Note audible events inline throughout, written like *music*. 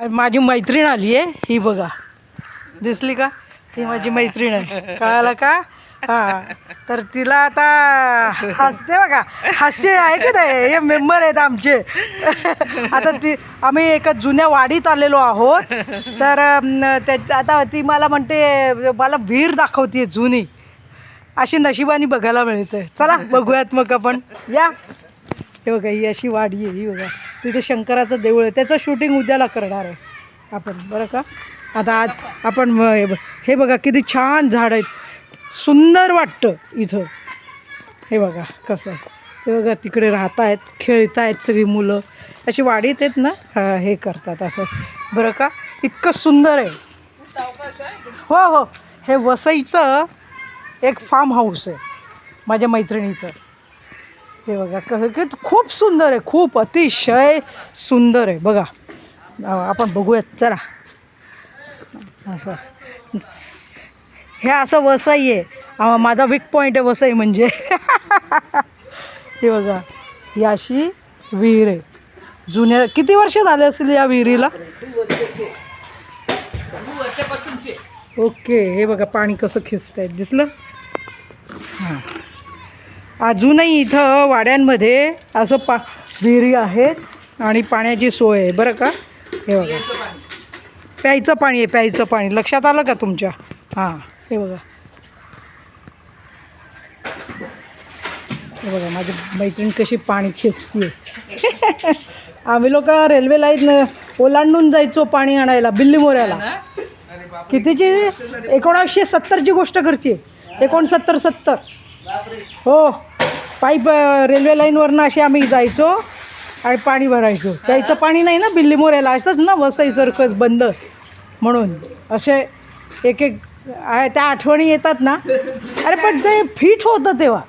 माझी मैत्रीण आली आहे ही बघा. दिसली का? ही माझी मैत्रीण आहे. कळालं का? हां. तर तिला आता हसते बघा. हास्य आहे की नाही? हे मेंबर आहेत आमचे. आता ती आम्ही एका जुन्या वाडीत आलेलो आहोत. तर त्याच्या आता ती मला म्हणते मला विहीर दाखवते जुनी. अशी नशिबानी बघायला मिळते चला बघूयात मग आपण. या. हे बघा ही अशी वाडी आहे ही बघा. तिथे शंकराचं देऊळ आहे. त्याचं शूटिंग उद्याला करणार आहे. आपण बरं का? आता आज आपण हे ब- हे बघा किती छान झाड आहेत. सुंदर वाटतं इथं. हे बघा कसं आहे. हे बघा तिकडे राहत आहेत खेळत आहेत सगळी मुलं. अशी वाढीत आहेत ना? हे करतात असं. बरं का? इतकं सुंदर आहे. हो हो. हे वसईचं एक फार्म हाऊस आहे. माझ्या मैत्रिणीचं. हे बघा कसं की खूप सुंदर आहे खूप अतिशय सुंदर आहे. बघा आपण बघूयात चला. असं. हे असं वसई आहे. माझा वीक पॉईंट आहे वसई म्हणजे. *laughs* हे बघा ही अशी विहीर आहे. जुन्या किती वर्ष झाले असतील या विहिरीला? ओके हे बघा पाणी कसं खिचतंय दिसलं? हां अजूनही इथं वाड्यांमध्ये असं पा विहिरी आहेत आणि पाण्याची सोय आहे. बरं का? हे बघा. प्यायचं पाणी आहे प्यायचं पाणी. लक्षात आलं का तुमच्या? हां हे बघा. हे बघा माझी मैत्रीण कशी पाणी खेचते *laughs* आम्ही लोक रेल्वे लाईन ओलांडून जायचो पाणी आणायला बिल्ली मोऱ्याला. कितीची? एकोणावीसशे सत्तरची गोष्ट करते एकोणसत्तर सत्तर. हो पाईप रेल्वे लाईनवरनं असे आम्ही जायचो आणि पाणी भरायचो. प्यायचं पाणी नाही ना बिल्ली मोऱ्याला असंच ना वसईसारखंच बंद म्हणून. असे एक एक आहे, त्या आठवणी येतात ना. अरे पण ते फिट होतं तेव्हा.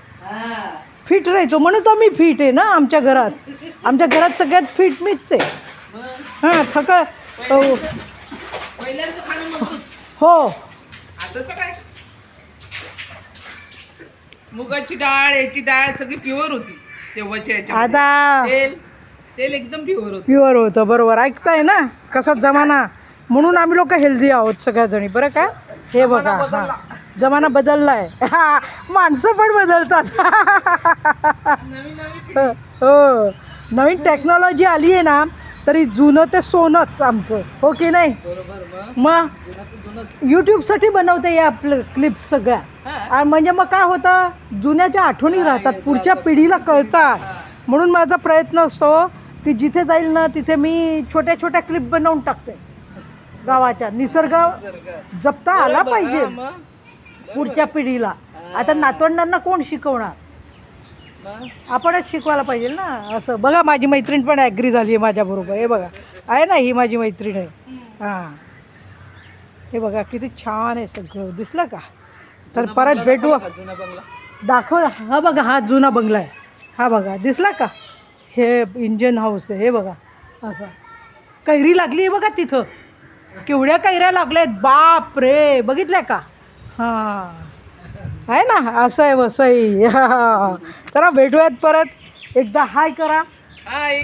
फिट राहायचो. म्हणून तर मी फिट आहे ना आमच्या घरात. आमच्या घरात सगळ्यात फिट मीच आहे. हां थका हो. हो. मुगाची डाळ याची डाळ सगळी प्युअर होती. तेव्हाच्या आता तेल तेल एकदम प्युअर होतं. प्युअर होतं बरोबर. ऐकताय ना? कसा जमाना? म्हणून आम्ही लोक हेल्दी आहोत सगळ्याजणी बरं का? हे बघा हा. जमाना बदललाय. हा माणसं पण बदलतात. नवीन नवीन हो नवीन टेक्नॉलॉजी आली आहे ना तरी जुनं ते सोनंच आमचं. हो की नाही? मग? यूट्यूबसाठी बनवते या आपलं क्लिप सगळ्या. आणि म्हणजे मग काय होतं? जुन्याच्या आठवणी राहतात. पुढच्या पिढीला कळतात. म्हणून माझा प्रयत्न असतो की जिथे जाईल ना तिथे मी छोट्या छोट्या क्लिप बनवून टाकते. गावाच्या. निसर्ग. जपता आला पाहिजे. पुढच्या पिढीला. आता नातवंडांना कोण शिकवणार. आपणच शिकवायला पाहिजे ना. असं. बघा माझी मैत्रीण पण ॲग्री झाली आहे माझ्याबरोबर. हे बघा. आहे ना ही माझी मैत्रीण आहे. हां. हे बघा किती छान आहे सगळं. दिसलं का? तर परत भेटू. दाखव. हा बघा हा जुना बंगला आहे. हा बघा. दिसला का? हे इंजन हाऊस आहे. हे बघा. असं. कैरी लागली आहे बघा तिथं. केवढ्या कैऱ्या लागल्या आहेत. बाप रे बघितल्या का? हां. आहे ना? असं आहे वसई. *laughs* हा. चला भेटूयात परत. एकदा हाय करा. हाय.